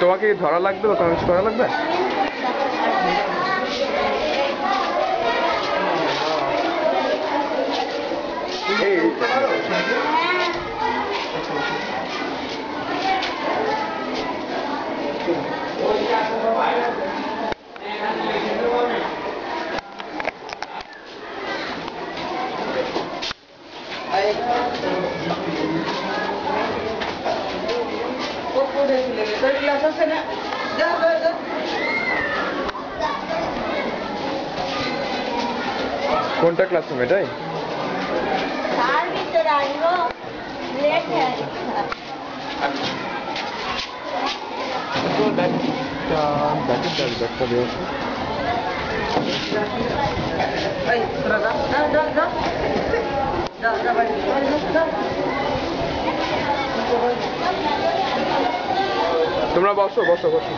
তোমাকে ধরা লাগবে বা কোনো কিছু করা লাগবে? এই কোনটা ক্লাসরুম এটাই তার ভিতরে আসবো লেট হয়ে তো ব্যাগটা ব্যাগের ডাল ব্যাগটা দিয়ে আসো। তোমরা বসো বসো বসো।